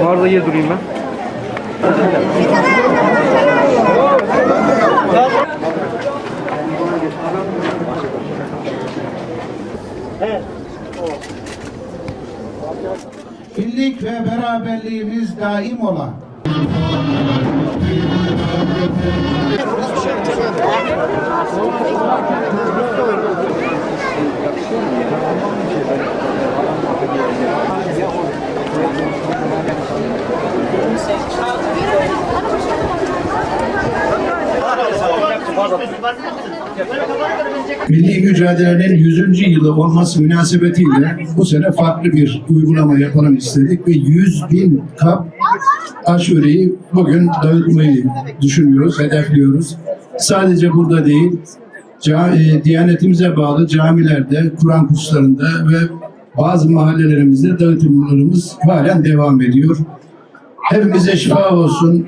Yukarıda yer durayım ben. birlik ve beraberliğimiz daim ola. Milli mücadelenin 100. yılı olması münasebetiyle bu sene farklı bir uygulama yapalım istedik ve 100 bin kap aşureyi bugün dağıtmayı düşünüyoruz, hedefliyoruz. Sadece burada değil, e, Diyanetimize bağlı camilerde, Kur'an kurslarında ve bazı mahallelerimizde dağıtımlarımız halen devam ediyor. Hepimize şifa olsun.